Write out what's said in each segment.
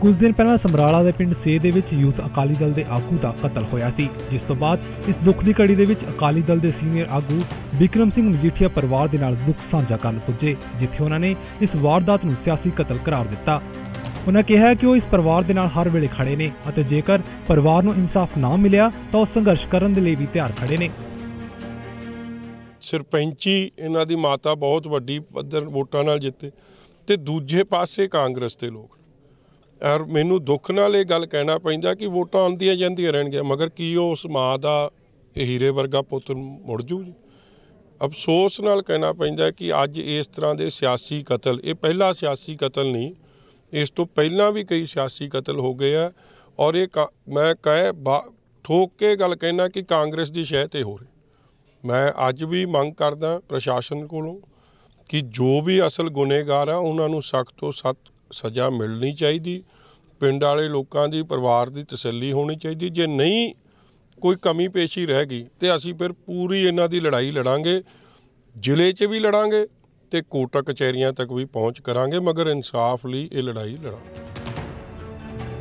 ਕੁਝ ਦਿਨ ਪਹਿਲਾਂ ਸਮਰਾਲਾ ਦੇ ਪਿੰਡ ਸੇ ਦੇ ਵਿੱਚ ਯੂਥ ਅਕਾਲੀ ਦਲ ਦੇ ਆਗੂ ਦਾ ਕਤਲ ਹੋਇਆ ਸੀ, ਜਿਸ ਤੋਂ ਬਾਅਦ ਇਸ ਦੁੱਖ ਦੀ ਘੜੀ ਦੇ ਵਿੱਚ ਅਕਾਲੀ ਦਲ ਦੇ ਸੀਨੀਅਰ ਆਗੂ ਵਿਕਰਮ ਸਿੰਘ ਮਜੀਠੀਆ ਪਰਿਵਾਰ ਦੇ ਨਾਲ ਦੁੱਖ ਸਾਂਝਾ ਕਰਨ ਪੁੱਜੇ, ਜਿੱਥੇ ਉਹਨਾਂ ਨੇ ਇਸ ਵਾਰਦਾਤ ਨੂੰ ਸਿਆਸੀ ਕਤਲ ਕਰਾਰ ਦਿੱਤਾ। ਉਹਨਾਂ ਕਿਹਾ ਕਿ ਉਹ ਇਸ ਪਰਿਵਾਰ ਦੇ ਨਾਲ ਹਰ ਵੇਲੇ ਖੜੇ ਨੇ ਅਤੇ ਜੇਕਰ ਪਰਿਵਾਰ ਨੂੰ ਇਨਸਾਫ ਨਾ ਮਿਲਿਆ, ਤਾਂ ਉਹ ਸੰਘਰਸ਼ ਕਰਨ ਦੇ ਲਈ ਵੀ ਤਿਆਰ ਖੜੇ ਨੇ। ਸਰਪੰਚੀ ਇਹਨਾਂ ਦੀ ਮਾਤਾ ਬਹੁਤ ਵੱਡੀ ਪੱਧਰ ਵੋਟਾਂ ਨਾਲ ਜਿੱਤੇ ਤੇ ਦੂਜੇ ਪਾਸੇ ਕਾਂਗਰਸ ਦੇ ਲੋਕ। ਔਰ ਮੈਨੂੰ ਦੁੱਖ ਨਾਲ ਇਹ ਗੱਲ ਕਹਿਣਾ ਪੈਂਦਾ ਕਿ ਵੋਟਾਂ ਆਉਂਦੀਆਂ ਜਾਂਦੀਆਂ ਰਹਿਣਗੀਆਂ, ਮਗਰ ਕੀ ਉਹ ਉਸ ਮਾਂ ਦਾ ਹੀਰੇ ਵਰਗਾ ਪੁੱਤ ਮੁੜ ਜੂ ਜੀ? ਅਫਸੋਸ ਨਾਲ ਕਹਿਣਾ ਪੈਂਦਾ ਕਿ ਅੱਜ ਇਸ ਤਰ੍ਹਾਂ ਦੇ ਸਿਆਸੀ ਕਤਲ, ਇਹ ਪਹਿਲਾ ਸਿਆਸੀ ਕਤਲ ਨਹੀਂ, ਇਸ ਤੋਂ ਪਹਿਲਾਂ ਵੀ ਕਈ ਸਿਆਸੀ ਕਤਲ ਹੋ ਗਏ ਆ ਔਰ ਇਹ ਕਾ- ਮੈਂ ਕਹੇ ਠੋਕ ਕੇ ਗੱਲ ਕਹਿਣਾ ਕਿ ਕਾਂਗਰਸ ਦੀ ਸ਼ਹਿ ਤੇ ਹੋ ਰਹੀ। ਮੈਂ ਅੱਜ ਵੀ ਮੰਗ ਕਰਦਾ ਪ੍ਰਸ਼ਾਸਨ ਕੋਲੋਂ ਕਿ ਜੋ ਵੀ ਅਸਲ ਗੁਨੇਗਾਰ ਆ, ਉਹਨਾਂ ਨੂੰ ਸਖਤ ਤੋਂ ਸਖਤ ਸਜ਼ਾ ਮਿਲਣੀ ਚਾਹੀਦੀ ਪਿੰਡ ਵਾਲੇ ਲੋਕਾਂ ਦੀ ਪਰਿਵਾਰ ਦੀ ਤਸੱਲੀ ਹੋਣੀ ਚਾਹੀਦੀ। ਜੇ ਨਹੀਂ ਕੋਈ ਕਮੀ ਪੇਸ਼ੀ ਰਹਿ ਗਈ ਤੇ ਅਸੀਂ ਫਿਰ ਪੂਰੀ ਇਹਨਾਂ ਦੀ ਲੜਾਈ ਲੜਾਂਗੇ ਜ਼ਿਲ੍ਹੇ 'ਚ ਵੀ ਲੜਾਂਗੇ ਤੇ ਕੋਟਾ ਕਚਹਿਰੀਆਂ ਤੱਕ ਵੀ ਪਹੁੰਚ ਕਰਾਂਗੇ ਮਗਰ ਇਨਸਾਫ ਲਈ ਇਹ ਲੜਾਈ ਲੜਾਂਗੇ।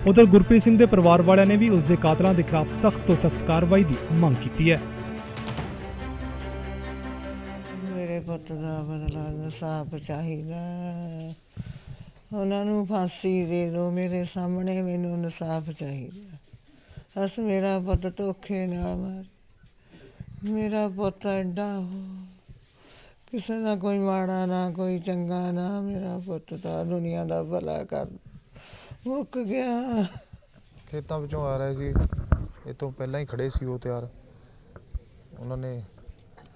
ਉਧਰ ਗੁਰਪ੍ਰੀਤ ਸਿੰਘ ਦੇ ਪਰਿਵਾਰ ਵਾਲਿਆਂ ਨੇ ਵੀ ਉਸ ਦੇ ਕਾਤਲਾਂ ਦੇ ਖਿਲਾਫ ਸਖਤ ਤੋਂ ਸਖਤ ਕਾਰਵਾਈ ਦੀ ਮੰਗ ਕੀਤੀ ਹੈ। ਮੇਰੇ ਪੁੱਤ ਦਾ ਬਦਲਾ ਇਨਸਾਫ ਚਾਹੀਦਾ। ਉਹਨਾਂ ਨੂੰ ਫਾਂਸੀ ਦੇ ਦਿਓ ਮੇਰੇ ਸਾਹਮਣੇ ਮੈਨੂੰ ਇਨਸਾਫ ਚਾਹੀਦਾ ਅਸ ਮੇਰਾ ਪੁੱਤ ਧੋਖੇ ਨਾਲ ਮਾਰ। ਮੇਰਾ ਪੁੱਤ ਐਡਾ ਹੋ। ਕਿਸੇ ਦਾ ਕੋਈ ਮਾੜਾ ਨਾ, ਕੋਈ ਚੰਗਾ ਨਾ, ਮੇਰਾ ਪੁੱਤ ਤਾਂ ਦੁਨੀਆ ਦਾ ਭਲਾ ਕਰਦਾ। ਮੁੱਕ ਗਿਆ। ਖੇਤਾਂ ਵਿੱਚੋਂ ਆ ਰਹੇ ਸੀ। ਇਹ ਤੋਂ ਪਹਿਲਾਂ ਹੀ ਖੜੇ ਸੀ ਉਹ ਤਿਆਰ। ਉਹਨਾਂ ਨੇ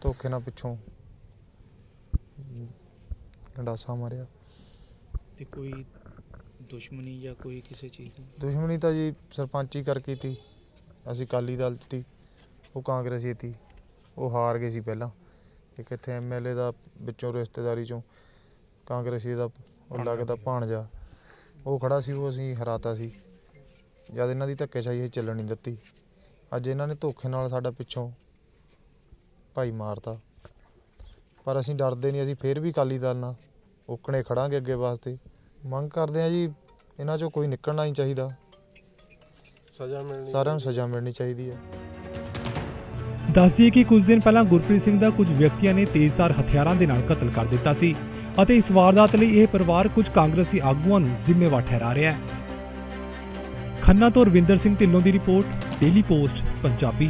ਧੋਖੇ ਨਾਲ ਪਿੱਛੋਂ ਗੰਡਾਸਾ ਮਾਰਿਆ। ਤੇ ਕੋਈ ਦੁਸ਼ਮਣੀ ਜਾਂ ਕੋਈ ਕਿਸੇ ਚੀਜ਼ ਦੀ? ਦੁਸ਼ਮਣੀ ਤਾਂ ਜੀ ਸਰਪੰਚੀ ਕਰ ਕੀਤੀ। ਅਸੀਂ ਕਾਲੀ ਦਲ 'ਚ ਤੀ ਉਹ ਕਾਂਗਰਸੀ ਤੀ ਉਹ ਹਾਰ ਗਏ ਸੀ ਪਹਿਲਾਂ। ਇੱਕ ਇੱਥੇ ਐਮਐਲਏ ਦਾ ਵਿੱਚੋਂ ਰਿਸ਼ਤੇਦਾਰੀ ਚੋਂ ਕਾਂਗਰਸੀ ਦਾ ਉਹ ਲੱਗਦਾ ਭਾਣਜਾ। ਉਹ ਖੜਾ ਸੀ ਉਹ ਅਸੀਂ ਹਰਾਤਾ ਸੀ। ਜਦ ਇਹਨਾਂ ਦੀ ਧੱਕੇਸ਼ਾਹੀ ਇਹ ਚੱਲਣ ਨਹੀਂ ਦਿੱਤੀ। ਅੱਜ ਇਹਨਾਂ ਨੇ ਧੋਖੇ ਨਾਲ ਸਾਡਾ ਪਿੱਛੋਂ ਭਾਈ ਮਾਰਤਾ। ਪਰ ਅਸੀਂ ਡਰਦੇ ਨਹੀਂ ਅਸੀਂ ਫੇਰ ਵੀ ਕਾਲੀ ਦਲ ਨਾਲ। ਓਕਣੇ ਖੜਾਂਗੇ ਅੱਗੇ ਵਾਸਤੇ। ਮੰਗ ਕਰਦੇ ਆ ਜੀ ਇਹਨਾਂ ਚੋਂ ਕੋਈ ਨਿਕਲਣਾ ਨਹੀਂ ਚਾਹੀਦਾ। ਸਜ਼ਾ ਮਿਲਣੀ ਸਾਰਿਆਂ ਨੂੰ ਸਜ਼ਾ ਮਿਲਣੀ ਚਾਹੀਦੀ ਹੈ। ਦੱਸ ਦਈਏ ਕਿ ਕੁਝ ਦਿਨ ਪਹਿਲਾਂ ਗੁਰਪ੍ਰੀਤ ਸਿੰਘ ਦਾ ਕੁਝ ਵਿਅਕਤੀਆਂ ਨੇ ਤੇਜ਼ਧਾਰ ਹਥਿਆਰਾਂ ਦੇ ਨਾਲ ਕਤਲ ਕਰ ਦਿੱਤਾ ਸੀ ਅਤੇ ਇਸ ਵਾਰਦਾਤ ਲਈ ਇਹ ਪਰਿਵਾਰ ਕੁਝ ਕਾਂਗਰਸੀ ਆਗੂਆਂ ਨੂੰ ਜ਼ਿੰਮੇਵਾਰ ਠਹਿਰਾ ਰਿਹਾ ਹੈ। ਖੰਨਾ ਤੋਂ ਰਵਿੰਦਰ ਸਿੰਘ ਢਿੱਲੋਂ ਦੀ ਰਿਪੋਰਟ ਡੇਲੀ ਪੋਸਟ ਪੰਜਾਬੀ।